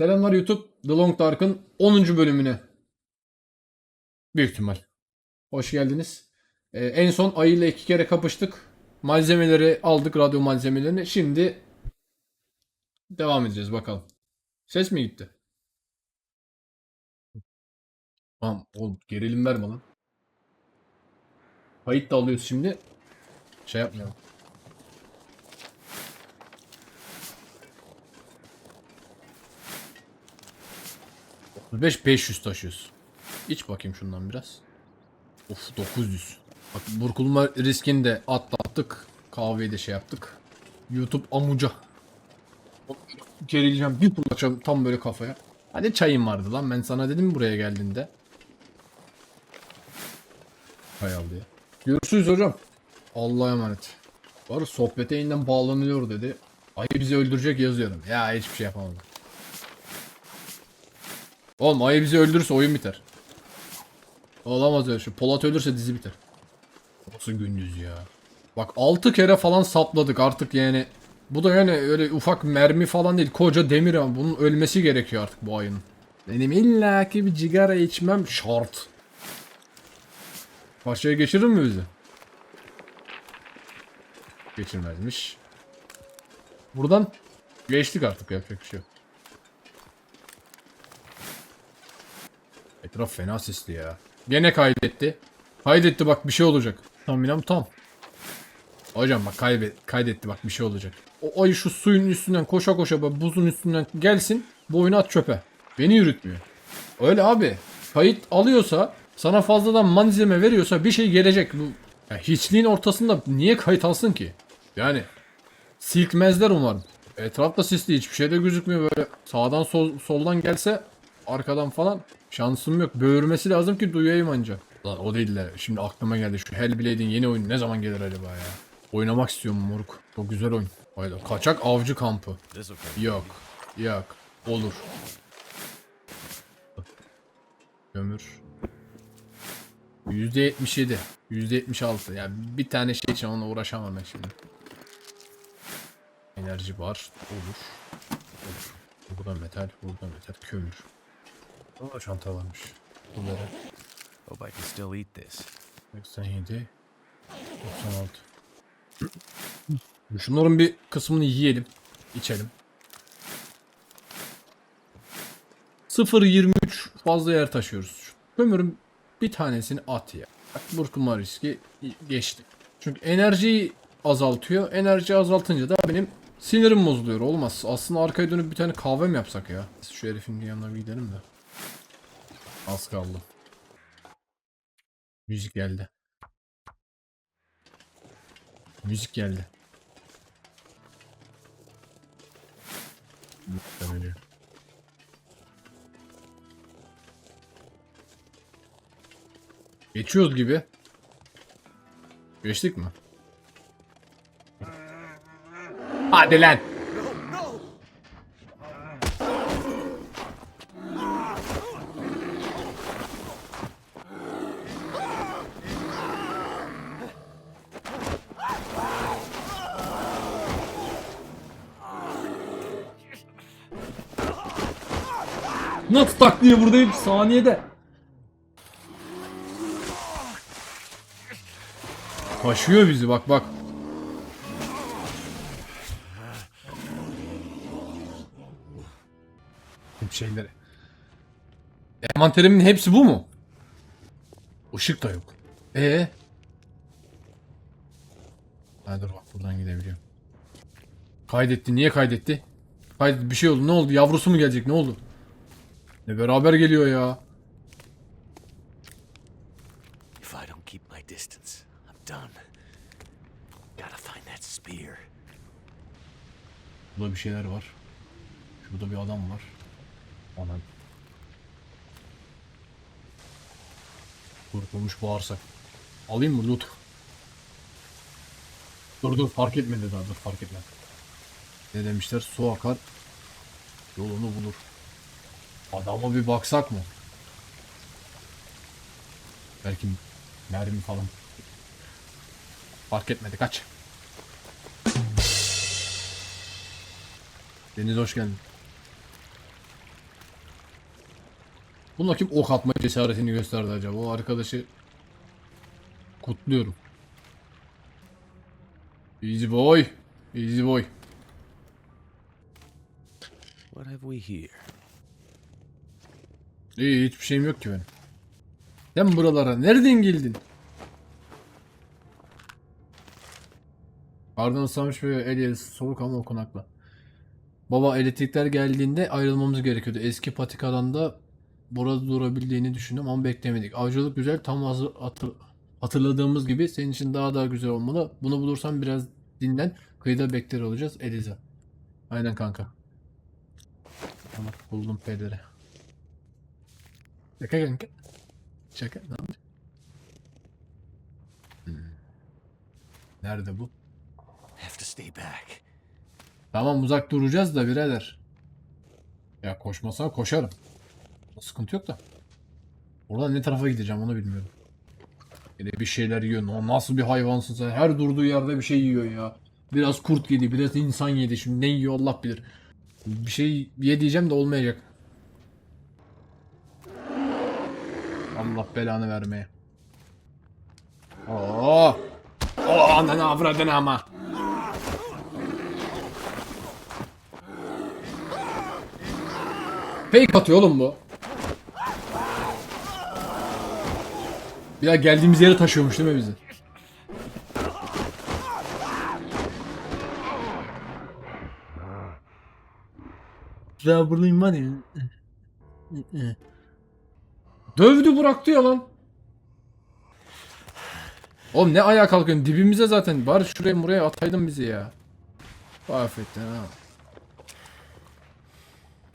Selamlar YouTube. The Long Dark'ın 10. bölümüne. Büyük ihtimal. Hoş geldiniz. Ee, en son Ayı ile iki kere kapıştık. Malzemeleri aldık, radyo malzemelerini. Şimdi devam edeceğiz bakalım. Ses mi gitti? Tamam oğlum gerilim verme lan. Kayıt da alıyoruz şimdi. Şey yapmayalım. Beş 500 taşıyoruz. İç bakayım şundan biraz. Of 900. Bak burkulma riskini de atlattık. Kahveyi de şey yaptık. YouTube amuca. Gerileceğim bir fırlatacağım tam böyle kafaya. Hadi çayım vardı lan ben sana dedim buraya geldiğinde. Hay Allah ya. Görüşürüz hocam. Allah'a emanet. Var sohbete yeniden bağlanıyor dedi. Ayı bizi öldürecek yazıyorum. Ya hiçbir şey yapamadım. Oğlum ayı bizi öldürürse oyun biter. Olamaz öyle şey. Polat ölürse dizi biter. Nasıl gündüz ya. Bak 6 kere falan sapladık artık yani. Bu da yani öyle ufak mermi falan değil. Koca demir ama bunun ölmesi gerekiyor artık bu ayının. Benim illaki bir cigara içmem şart. Başaya geçirir mi bizi? Geçirmezmiş. Buradan geçtik artık yapacak bir şey yok. Etraf fena sisli ya. Gene kaydetti. Kaydetti bak bir şey olacak. Tam inan tam. Hocam bak kaybet, kaydetti bak bir şey olacak. O ayı şu suyun üstünden koşa koşa böyle buzun üstünden gelsin. Bu oyunu at çöpe. Beni yürütmüyor. Öyle abi. Kayıt alıyorsa sana fazladan malzeme veriyorsa bir şey gelecek. Bu ya hiçliğin ortasında niye kayıt alsın ki? Yani silkmezler umarım. Etrafta sisli hiçbir şey de gözükmüyor böyle. Sağdan sol, soldan gelse arkadan falan şansım yok. Böğürmesi lazım ki duyayım anca. Lan o değil de şimdi aklıma geldi şu Hellblade'in yeni oyunu ne zaman gelir acaba ya? Oynamak istiyorum moruk. Çok güzel oyun. Hayda. Kaçak avcı kampı. Yok. Yok. Olur. Kömür. %77. %76. Yani bir tane şey için onunla uğraşamam ben şimdi. Enerji var. Olur. Olur. Burada metal, burada metal, kömür. Aa çanta varmış. Bunları. Hope I can still eat this. 87 96 Şunların bir kısmını yiyelim. içelim. 0.23 fazla yer taşıyoruz. Kömürün bir tanesini at ya. Burkulma riski geçti. Çünkü enerjiyi azaltıyor. Enerji azaltınca da benim sinirim bozuluyor. Olmaz. Aslında arkaya dönüp bir tane kahve mi yapsak ya? Şu herifin yanına bir gidelim de. Az kaldı. Müzik geldi. Müzik geldi. Muhtemelen. Geçiyoruz gibi. Geçtik mi? Hadi lan. Nasıl tak diye buradayım saniyede. Taşıyor bizi bak bak. Şeyleri. Envanterimin hepsi bu mu? Işık da yok. Ee? Ha dur bak buradan gidebiliyorum. Kaydetti. Niye kaydetti? Kaydetti. Bir şey oldu. Ne oldu? Yavrusu mu gelecek? Ne oldu? Ne beraber geliyor ya. If I don't keep my distance, I'm done. Gotta find that spear. Burada bir şeyler var. Şurada bir adam var. Ana. Kurtulmuş bağırsak. Alayım mı loot? Dur dur fark etmedi daha dur fark etmedi. Ne demişler? Su akar. Yolunu bulur. Adama bir baksak mı? Belki mermi falan. Fark etmedi kaç. Deniz hoş geldin. Buna kim ok atma cesaretini gösterdi acaba? O arkadaşı kutluyorum. Easy boy. Easy boy. What have we here? İyi hiçbir şeyim yok ki benim. Sen buralara nereden geldin? Ardından ıslanmış ve el yazısı soğuk ama okunaklı. Baba elektrikler geldiğinde ayrılmamız gerekiyordu. Eski patikadan da burada durabildiğini düşündüm ama beklemedik. Avcılık güzel tam hatır- hatırladığımız gibi senin için daha daha güzel olmalı. Bunu bulursan biraz dinlen. Kıyıda bekler olacağız. Eliza. Aynen kanka. Tamam buldum pederi. Şaka kanka. Şaka. Ne? Hmm. Nerede bu? Have to stay back. Tamam uzak duracağız da birader. Ya koşmasana koşarım. Sıkıntı yok da. Oradan ne tarafa gideceğim onu bilmiyorum. Yine bir şeyler yiyor. Nasıl bir hayvansın sen? Her durduğu yerde bir şey yiyor ya. Biraz kurt yedi, biraz insan yedi. Şimdi ne yiyor Allah bilir. Bir şey ye diyeceğim de olmayacak. Allah belanı vermeye. Oo! Oo ananı avradını ama. Fake atıyor oğlum bu. Daha geldiğimiz yere taşıyormuş değil mi bizi? Ya buradayım var ya. Dövdü bıraktı ya lan. Oğlum ne ayağa kalkıyorsun dibimize zaten. Bari şuraya buraya ataydın bizi ya. Affettin ha.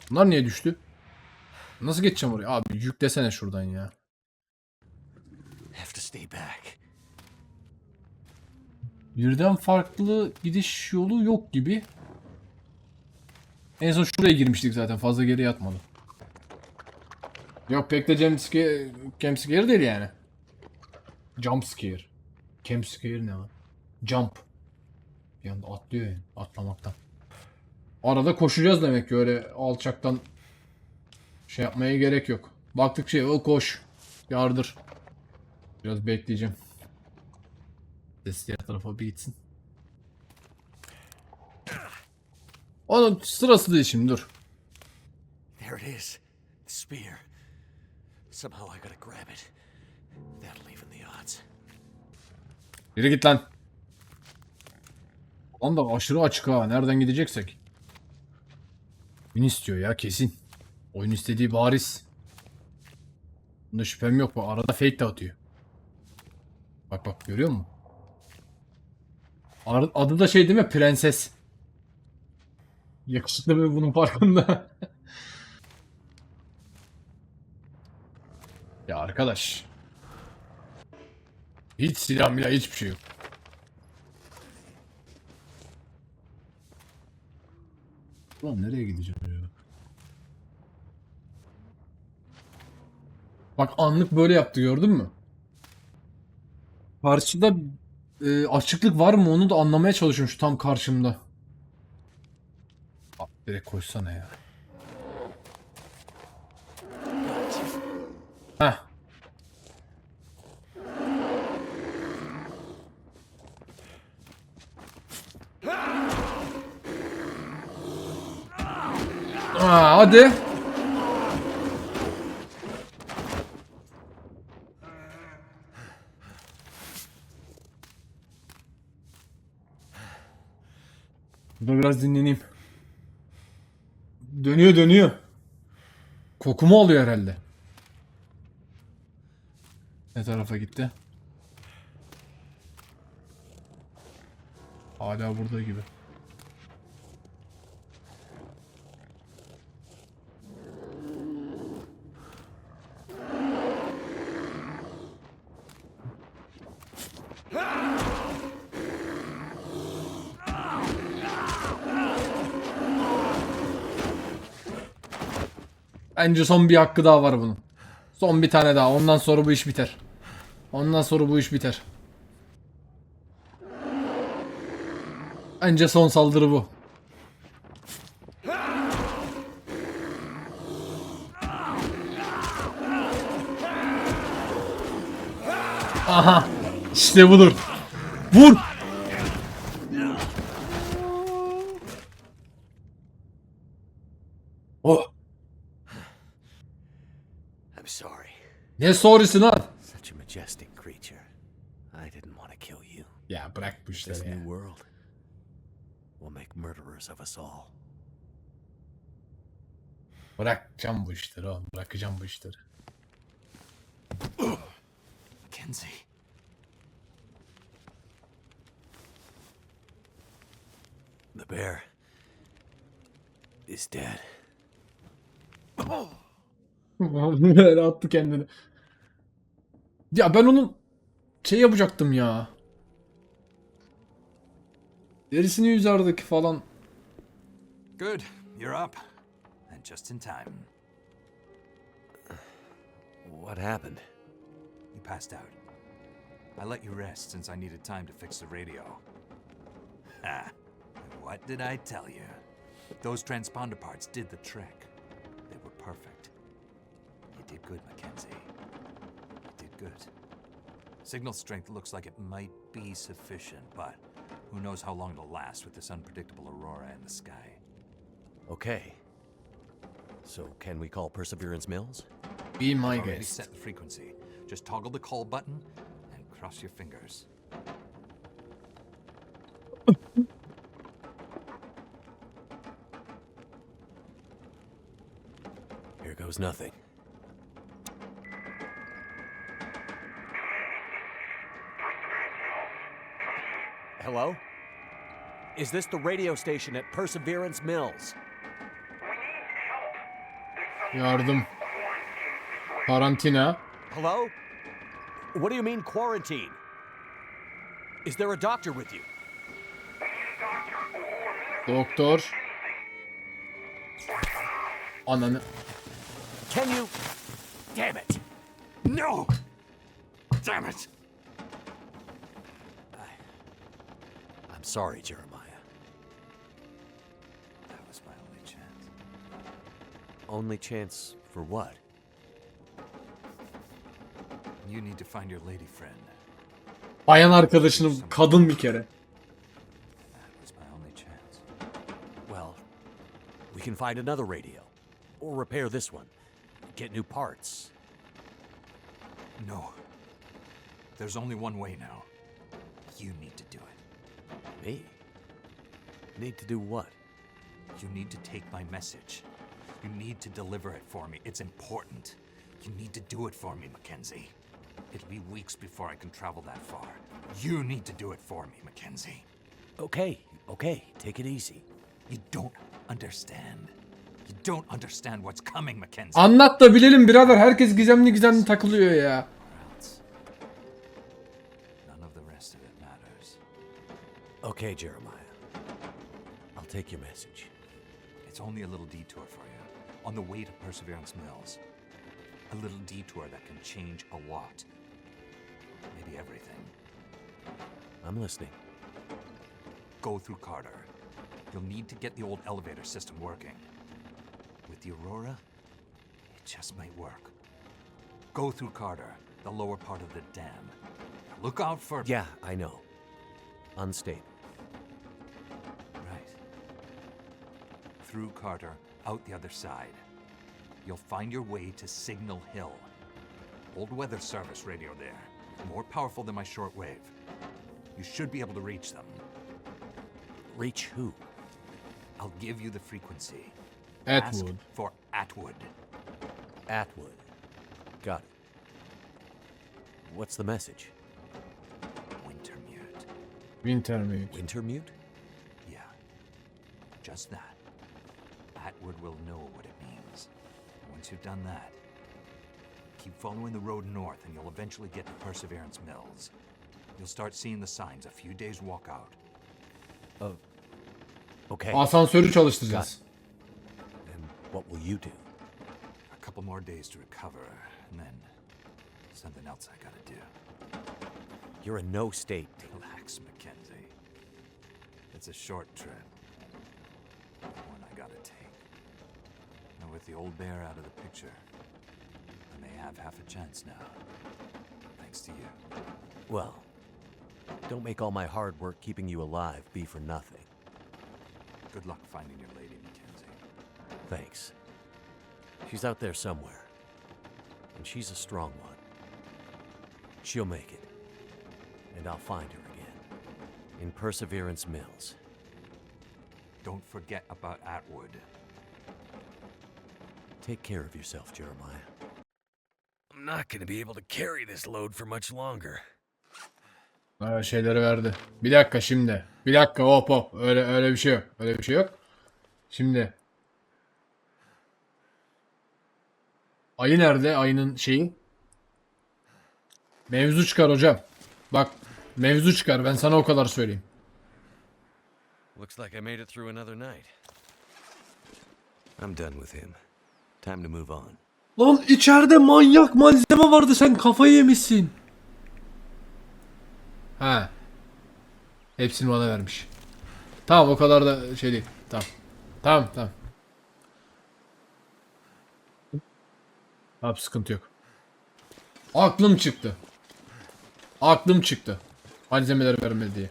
Bunlar niye düştü? Nasıl geçeceğim oraya? Abi yüklesene şuradan ya. Have to stay back. Birden farklı gidiş yolu yok gibi. En son şuraya girmiştik zaten. Fazla geri yatmadı. Yok pek de jump scare, jump scare değil yani. Jump scare. Jump scare ne lan? Jump. Bir anda atlıyor yani. Atlamaktan. Arada koşacağız demek ki öyle alçaktan şey yapmaya gerek yok. Baktık şey o koş. Yardır. Biraz bekleyeceğim. Ses diğer tarafa bir gitsin. Onun sırası değil şimdi dur. There it is. The spear. Somehow I gotta grab it. That'll even the odds. Yürü git lan. Lan da aşırı açık ha. Nereden gideceksek. Oyun istiyor ya kesin. Oyun istediği bariz. Bunda şüphem yok. Bu arada fake de atıyor. Bak bak görüyor musun? Adı da şey değil mi? Prenses. Yakışıklı ve bunun farkında. ya arkadaş. Hiç silah bile hiçbir şey yok. Ulan nereye gideceğim ya? Bak anlık böyle yaptı gördün mü? Karşıda e, açıklık var mı onu da anlamaya çalışıyorum şu tam karşımda. Abi direkt koşsana ya. Aa, hadi. Burada biraz dinleneyim. Dönüyor dönüyor. Kokumu alıyor herhalde. Ne tarafa gitti? Hala burada gibi. Bence son bir hakkı daha var bunun. Son bir tane daha. Ondan sonra bu iş biter. Ondan sonra bu iş biter. Bence son saldırı bu. Aha. İşte budur. Vur. Ne sonrası lan? Such a majestic creature. I didn't want to kill you. Ya bırak bu This işleri ya. new world will make murderers of us all. Bırakacağım bu işleri oğlum. Bırakacağım bu işleri. Kenzie. The bear is dead. Böyle attı kendini. Ya ben onun şey yapacaktım ya. Derisini yüzerdeki falan. Good, you're up. And just in time. What happened? You passed out. I let you rest since I needed time to fix the radio. Ha! What did I tell you? Those transponder parts did the trick. They were perfect. You did good, Mackenzie. You did good. Signal strength looks like it might be sufficient, but who knows how long it'll last with this unpredictable aurora in the sky. Okay. So, can we call Perseverance Mills? Be my Already guest. set the frequency. Just toggle the call button and cross your fingers. Here goes nothing. Hello? Is this the radio station at Perseverance Mills? Yardım. Karantina. Hello? What do you mean quarantine? Is there a doctor with you? Doktor. Ananı. Can you? Damn it! No! Damn it! Sorry, Jeremiah. That was my only chance. Only chance for what? You need to find your lady friend. Bayan arkadaşını kadın bir kere. That was my only chance. Well, we can find another radio. Or repair this one. Get new parts. No. There's only one way now. You need to do it. Me? Need to do what? You need to take my message. You need to deliver it for me. It's important. You need to do it for me, Mackenzie. It'll be weeks before I can travel that far. You need to do it for me, Mackenzie. Okay, okay, take it easy. You don't understand. You don't understand what's coming, Mackenzie. Anlat da bilelim birader. Herkes gizemli gizemli takılıyor ya. Okay, Jeremiah. I'll take your message. It's only a little detour for you. On the way to Perseverance Mills. A little detour that can change a lot. Maybe everything. I'm listening. Go through Carter. You'll need to get the old elevator system working. With the Aurora, it just might work. Go through Carter, the lower part of the dam. Look out for. Yeah, I know. Unstable. Through Carter, out the other side. You'll find your way to Signal Hill. Old weather service radio there. More powerful than my shortwave. You should be able to reach them. Reach who? I'll give you the frequency. Ask Atwood. for Atwood. Atwood. Got it. What's the message? Wintermute. Wintermute. Wintermute? Yeah. Just that. Atwood will know what it means. Once you've done that, keep following the road north and you'll eventually get to Perseverance Mills. You'll start seeing the signs a few days walk out. Of. Okay. Asansörü çalıştıracağız. And what will you do? A couple more days to recover, and then something else I gotta do. You're in no state. to- Relax, Mackenzie. It's a short trip. One I gotta take. With the old bear out of the picture, I may have half a chance now. Thanks thanks to you. Well, don't make all my hard work keeping you alive be for nothing. Good luck finding your lady, Mackenzie. Thanks. She's out there somewhere. And she's a strong one. She'll make it. And I'll find her again. In Perseverance Mills. Don't forget about Atwood. Take care of yourself, Jeremiah. I'm not gonna be able to carry this load for much longer. Ha, şeyleri verdi. Bir dakika şimdi. Bir dakika hop hop. Öyle öyle bir şey yok. Öyle bir şey yok. Şimdi. Ayı nerede? Ayının şeyi. Mevzu çıkar hocam. Bak mevzu çıkar. Ben sana o kadar söyleyeyim. Looks like I made it through another night. I'm done with him. Time to move on. Lan içeride manyak malzeme vardı. Sen kafayı yemişsin. Ha. Hepsini bana vermiş. Tamam o kadar da şey değil. Tamam. Tamam tamam. Tamam sıkıntı yok. Aklım çıktı. Aklım çıktı. Malzemeleri vermedi diye.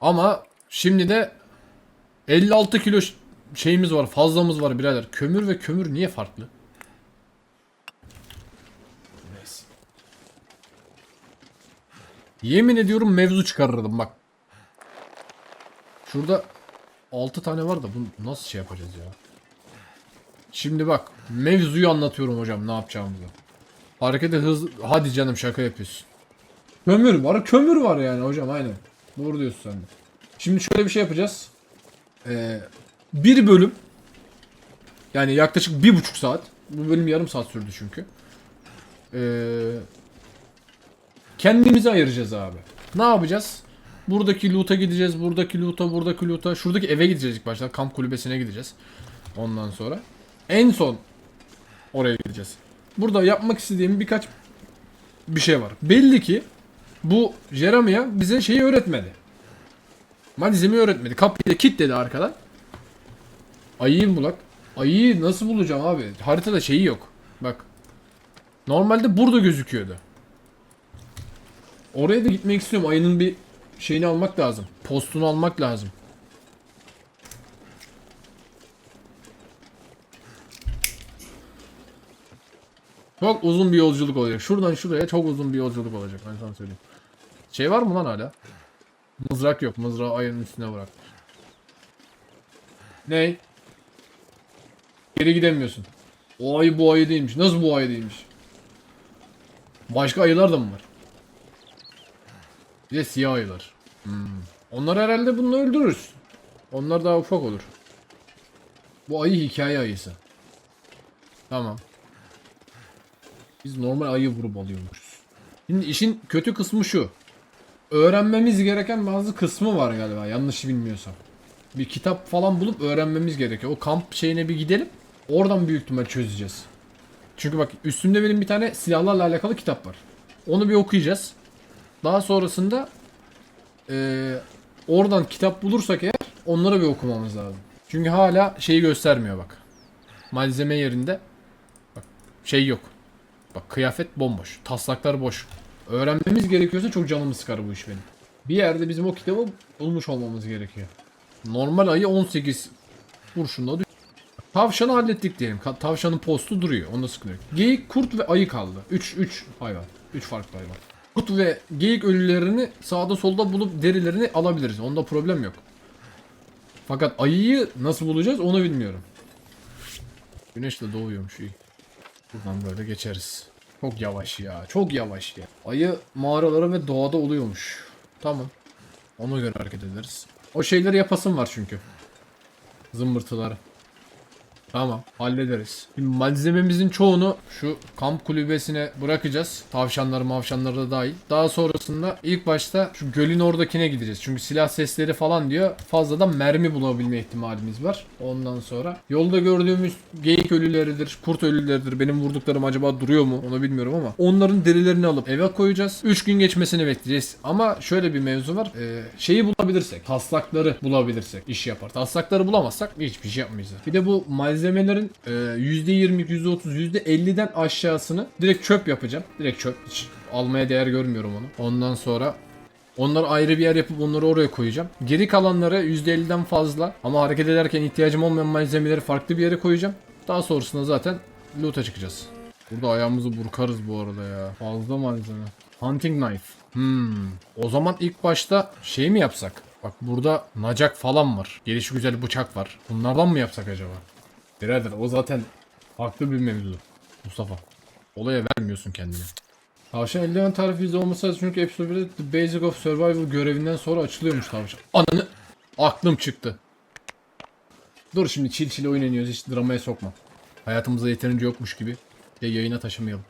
Ama şimdi de 56 kilo şeyimiz var. Fazlamız var birader. Kömür ve kömür niye farklı? Yemin ediyorum mevzu çıkarırdım bak. Şurada 6 tane var da bunu nasıl şey yapacağız ya? Şimdi bak mevzuyu anlatıyorum hocam ne yapacağımızı. Harekete hız hadi canım şaka yapıyorsun. Kömür var kömür var yani hocam aynen. Doğru diyorsun sen de. Şimdi şöyle bir şey yapacağız. Ee, bir bölüm yani yaklaşık bir buçuk saat. Bu bölüm yarım saat sürdü çünkü. Ee, kendimize ayıracağız abi. Ne yapacağız? Buradaki loot'a gideceğiz. Buradaki loot'a, buradaki loot'a. Şuradaki eve gideceğiz ilk başta. Kamp kulübesine gideceğiz. Ondan sonra. En son oraya gideceğiz. Burada yapmak istediğim birkaç bir şey var. Belli ki bu Jeremiah bize şeyi öğretmedi. Malzemeyi öğretmedi. Kapıyı da kilitledi arkadan. Ayıyı bulak? Ayıyı nasıl bulacağım abi? Haritada şeyi yok. Bak. Normalde burada gözüküyordu. Oraya da gitmek istiyorum. Ayının bir şeyini almak lazım. Postunu almak lazım. Çok uzun bir yolculuk olacak. Şuradan şuraya çok uzun bir yolculuk olacak. Ben sana söyleyeyim. Şey var mı lan hala? Mızrak yok. Mızrağı ayının üstüne bırak. Ney? Geri gidemiyorsun. O ayı bu ayı değilmiş. Nasıl bu ayı değilmiş? Başka ayılar da mı var? Bir de siyah ayılar. Hmm. Onlar herhalde bunu öldürürüz. Onlar daha ufak olur. Bu ayı hikaye ayısı. Tamam. Biz normal ayı vurup alıyormuşuz. Şimdi işin kötü kısmı şu. Öğrenmemiz gereken bazı kısmı var galiba yanlış bilmiyorsam. Bir kitap falan bulup öğrenmemiz gerekiyor. O kamp şeyine bir gidelim. Oradan büyük ihtimal çözeceğiz. Çünkü bak üstümde benim bir tane silahlarla alakalı kitap var. Onu bir okuyacağız. Daha sonrasında eee, oradan kitap bulursak eğer onları bir okumamız lazım. Çünkü hala şeyi göstermiyor bak. Malzeme yerinde bak şey yok. Bak kıyafet bomboş. Taslaklar boş. Öğrenmemiz gerekiyorsa çok canımı sıkar bu iş benim. Bir yerde bizim o kitabı bulmuş olmamız gerekiyor. Normal ayı 18 kurşunla Tavşanı hallettik diyelim. Tavşanın postu duruyor. Onda sıkıntı yok. Geyik, kurt ve ayı kaldı. 3 3 hayvan. 3 farklı hayvan. Kurt ve geyik ölülerini sağda solda bulup derilerini alabiliriz. Onda problem yok. Fakat ayıyı nasıl bulacağız onu bilmiyorum. Güneş de doğuyormuş iyi. Buradan böyle geçeriz. Çok yavaş ya. Çok yavaş ya. Ayı mağaralara ve doğada oluyormuş. Tamam. Ona göre hareket ederiz. O şeyleri yapasım var çünkü. Zımbırtıları. Tamam hallederiz. Şimdi malzememizin çoğunu şu kamp kulübesine bırakacağız. Tavşanları mavşanları da dahil. Daha sonrasında ilk başta şu gölün oradakine gideceğiz. Çünkü silah sesleri falan diyor. Fazladan mermi bulabilme ihtimalimiz var. Ondan sonra yolda gördüğümüz geyik ölüleridir, kurt ölüleridir. Benim vurduklarım acaba duruyor mu onu bilmiyorum ama. Onların derilerini alıp eve koyacağız. 3 gün geçmesini bekleyeceğiz. Ama şöyle bir mevzu var. Ee, şeyi bulabilirsek, taslakları bulabilirsek iş yapar. Taslakları bulamazsak hiçbir şey yapmayacağız. Bir de bu malzemelerin e, %20, %30, %50'den aşağısını direkt çöp yapacağım. Direkt çöp. Hiç almaya değer görmüyorum onu. Ondan sonra onları ayrı bir yer yapıp onları oraya koyacağım. Geri kalanları %50'den fazla ama hareket ederken ihtiyacım olmayan malzemeleri farklı bir yere koyacağım. Daha sonrasında zaten loot'a çıkacağız. Burada ayağımızı burkarız bu arada ya. Fazla malzeme. Hunting knife. Hmm. O zaman ilk başta şey mi yapsak? Bak burada nacak falan var. Gelişi güzel bıçak var. Bunlardan mı yapsak acaba? Birader o zaten farklı bir mevzu. Mustafa. Olaya vermiyorsun kendini. Tavşan eldiven tarifi olması lazım çünkü episode 1'de The Basic of Survival görevinden sonra açılıyormuş tavşan. Ananı aklım çıktı. Dur şimdi çil çil oyun oynuyoruz hiç dramaya sokma. Hayatımızda yeterince yokmuş gibi de yayına taşımayalım.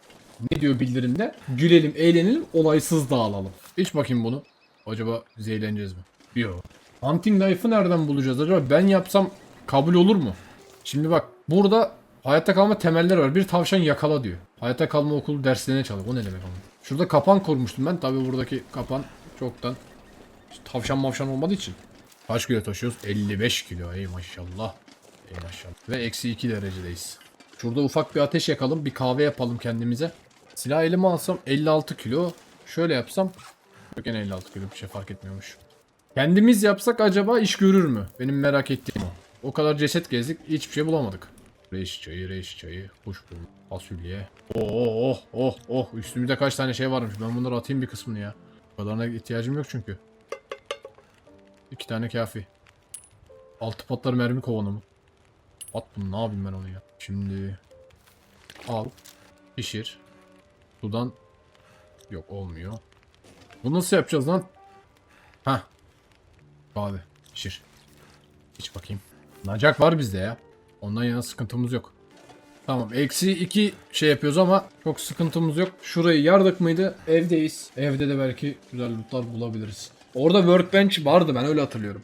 Ne diyor bildirimde? Gülelim, eğlenelim, olaysız dağılalım. İç bakayım bunu. Acaba biz eğleneceğiz mi? Yok. Hunting knife'ı nereden bulacağız acaba? Ben yapsam kabul olur mu? Şimdi bak burada hayatta kalma temelleri var. Bir tavşan yakala diyor. Hayatta kalma okulu derslerine çalıyor. O ne demek ama? Şurada kapan kurmuştum ben. Tabi buradaki kapan çoktan tavşan mavşan olmadığı için. Kaç kilo taşıyoruz? 55 kilo. Ey maşallah. Ey maşallah. Ve eksi 2 derecedeyiz. Şurada ufak bir ateş yakalım. Bir kahve yapalım kendimize. Silah elime alsam 56 kilo. Şöyle yapsam. Yok gene 56 kilo bir şey fark etmiyormuş. Kendimiz yapsak acaba iş görür mü? Benim merak ettiğim o. O kadar ceset gezdik hiçbir şey bulamadık. Reis çayı, reis çayı, kuşburnu, fasulye. Oh oh oh oh. Üstümüzde kaç tane şey varmış. Ben bunları atayım bir kısmını ya. O kadarına ihtiyacım yok çünkü. İki tane kafi. Altı patlar mermi kovanı mı? At bunu ne yapayım ben onu ya. Şimdi al. Pişir. Sudan yok olmuyor. Bunu nasıl yapacağız lan? Ha. Abi pişir. İç bakayım. Nacak var bizde ya. Ondan yana sıkıntımız yok. Tamam eksi iki şey yapıyoruz ama çok sıkıntımız yok. Şurayı yardık mıydı? Evdeyiz. Evde de belki güzel lootlar bulabiliriz. Orada workbench vardı ben öyle hatırlıyorum.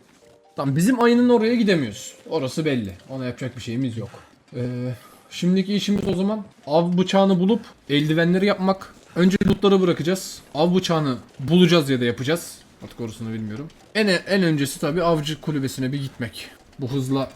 Tamam bizim ayının oraya gidemiyoruz. Orası belli. Ona yapacak bir şeyimiz yok. Ee, şimdiki işimiz o zaman av bıçağını bulup eldivenleri yapmak. Önce lootları bırakacağız. Av bıçağını bulacağız ya da yapacağız. Artık orasını bilmiyorum. En en öncesi tabii avcı kulübesine bir gitmek. Bu hızla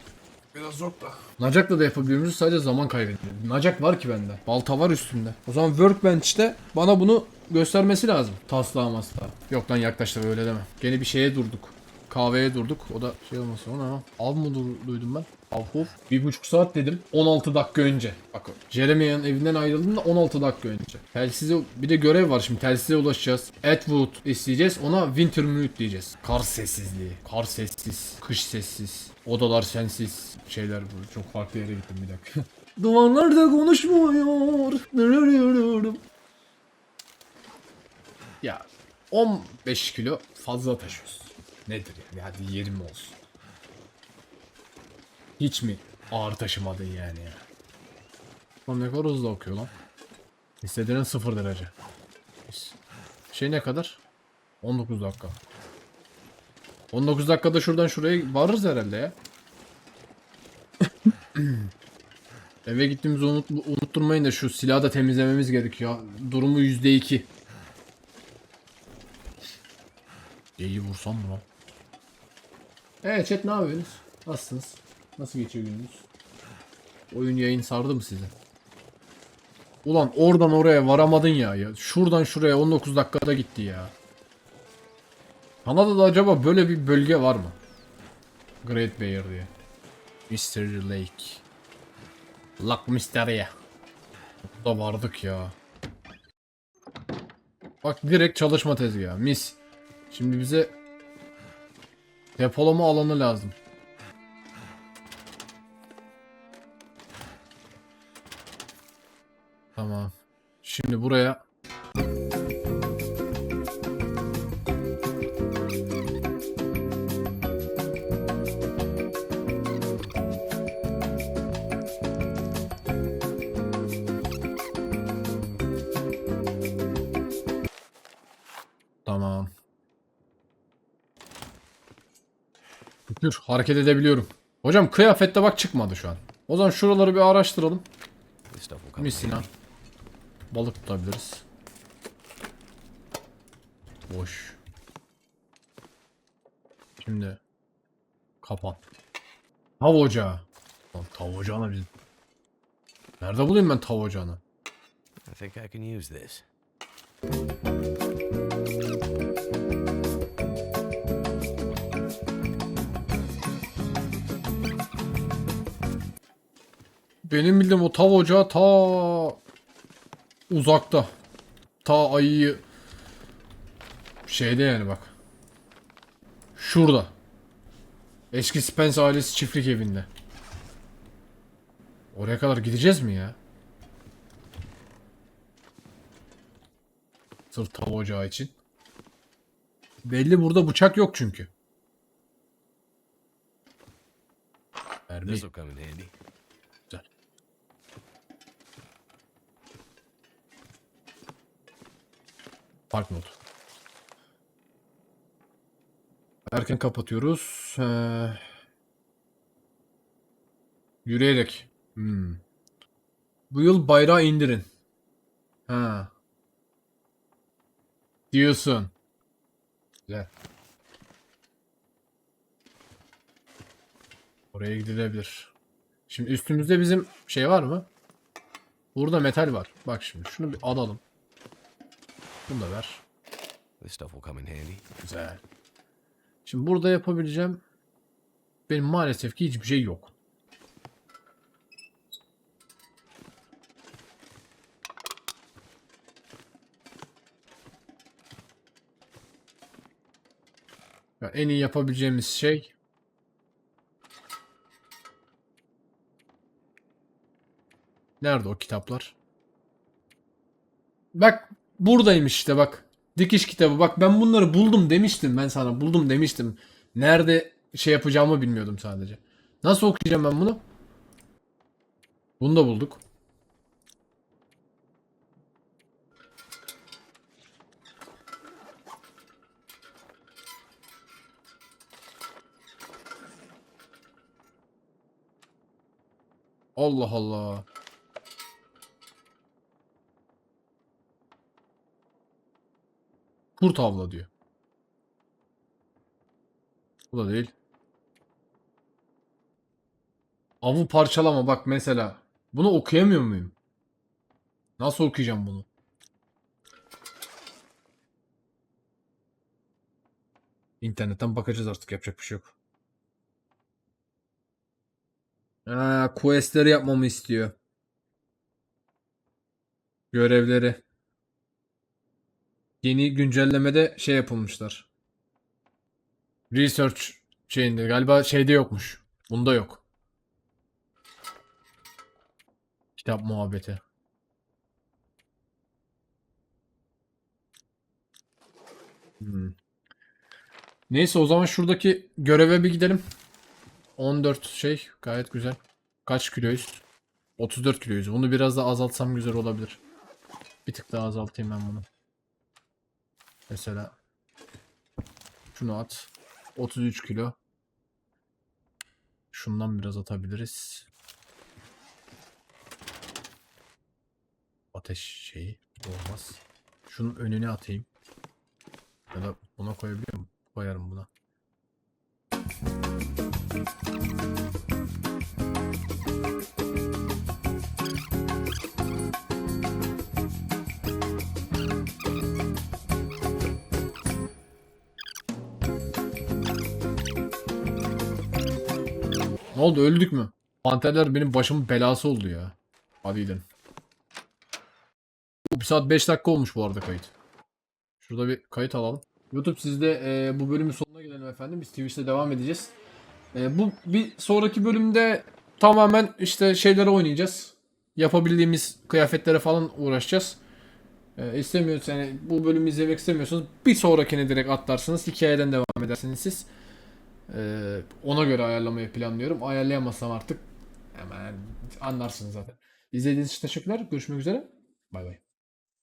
Biraz zor da. Nacak'la da yapabiliyoruz sadece zaman kaybediyoruz. Nacak var ki bende. Balta var üstümde. O zaman Workbench'te bana bunu göstermesi lazım. Taslağı masla. Yok lan yaklaştı öyle deme. Gene bir şeye durduk. Kahveye durduk. O da şey olmasın ona. Av mı dur- duydum ben? Avhof. Bir buçuk saat dedim. 16 dakika önce. Bak Jeremy'nin evinden ayrıldım da 16 dakika önce. Telsize bir de görev var şimdi. Telsize ulaşacağız. Atwood isteyeceğiz. Ona Wintermute diyeceğiz. Kar sessizliği. Kar sessiz. Kış sessiz. Odalar sensiz. Şeyler bu. Çok farklı yere gittim bir dakika. Duvarlar da konuşmuyor. Ya 15 kilo fazla taşıyoruz. Nedir yani? Hadi 20 olsun. Hiç mi ağır taşımadın yani ya? Lan ne kadar hızlı akıyor lan. İstediğin 0 derece. Şey ne kadar? 19 dakika. 19 dakikada şuradan şuraya varırız herhalde ya. Eve gittiğimizi unut, unutturmayın da şu silahı da temizlememiz gerekiyor. Durumu %2. İyi vursam mı lan? Evet chat ne yapıyorsunuz? Nasılsınız? Nasıl geçiyor gününüz? Oyun yayın sardı mı size? Ulan oradan oraya varamadın ya. ya. Şuradan şuraya 19 dakikada gitti ya. Kanada'da acaba böyle bir bölge var mı? Great Bear diye. Mystery Lake. Lake Mysteria. Burada vardık ya. Bak direkt çalışma tezgahı. Mis. Şimdi bize depolama alanı lazım. Tamam. Şimdi buraya Şükür hareket edebiliyorum. Hocam kıyafette bak çıkmadı şu an. O zaman şuraları bir araştıralım. Misina. Balık tutabiliriz. Boş. Şimdi kapan. Tav ocağı. Lan tav ocağına biz... Nerede bulayım ben tav ocağını? I think I can use this. Benim bildiğim o tav ocağı ta uzakta. Ta ayıyı şeyde yani bak. Şurada. Eski Spence ailesi çiftlik evinde. Oraya kadar gideceğiz mi ya? Sırf tav ocağı için. Belli burada bıçak yok çünkü. Mermi. This will come in handy. Güzel. Park mod. Erken kapatıyoruz. Ee, yürüyerek. Hmm. Bu yıl bayrağı indirin. Ha. Diyorsun. Güzel. Oraya gidilebilir. Şimdi üstümüzde bizim şey var mı? Burada metal var. Bak şimdi şunu bir alalım. Bunu da ver. This stuff will come in handy. Güzel. Şimdi burada yapabileceğim benim maalesef ki hiçbir şey yok. Ya en iyi yapabileceğimiz şey Nerede o kitaplar? Bak buradaymış işte bak. Dikiş kitabı. Bak ben bunları buldum demiştim ben sana. Buldum demiştim. Nerede şey yapacağımı bilmiyordum sadece. Nasıl okuyacağım ben bunu? Bunu da bulduk. Allah Allah. Kurt avla diyor. Bu da değil. Avı parçalama bak mesela. Bunu okuyamıyor muyum? Nasıl okuyacağım bunu? İnternetten bakacağız artık yapacak bir şey yok. Ha, questleri yapmamı istiyor. Görevleri. Yeni güncellemede şey yapılmışlar. Research şeyinde galiba şeyde yokmuş. Bunda yok. Kitap muhabbeti. Hmm. Neyse o zaman şuradaki göreve bir gidelim. 14 şey gayet güzel. Kaç kiloyuz? 34 kiloyuz. Bunu biraz da azaltsam güzel olabilir. Bir tık daha azaltayım ben bunu. Mesela şunu at. 33 kilo. Şundan biraz atabiliriz. Ateş şeyi olmaz. Şunun önüne atayım. Ya da buna koyabiliyor muyum? Koyarım buna. Oldu öldük mü? Panterler benim başımın belası oldu ya. Hadi gidelim. 1 saat 5 dakika olmuş bu arada kayıt. Şurada bir kayıt alalım. YouTube sizde e, bu bölümün sonuna gelelim efendim. Biz Twitch'te devam edeceğiz. E, bu bir sonraki bölümde tamamen işte şeylere oynayacağız. Yapabildiğimiz kıyafetlere falan uğraşacağız. E, istemiyorsanız yani bu bölümü izlemek istemiyorsanız bir sonrakine direkt atlarsınız. Hikayeden devam edersiniz siz. Ee, ona göre ayarlamayı planlıyorum. Ayarlayamazsam artık hemen anlarsınız zaten. İzlediğiniz için teşekkürler. Görüşmek üzere. Bay bay.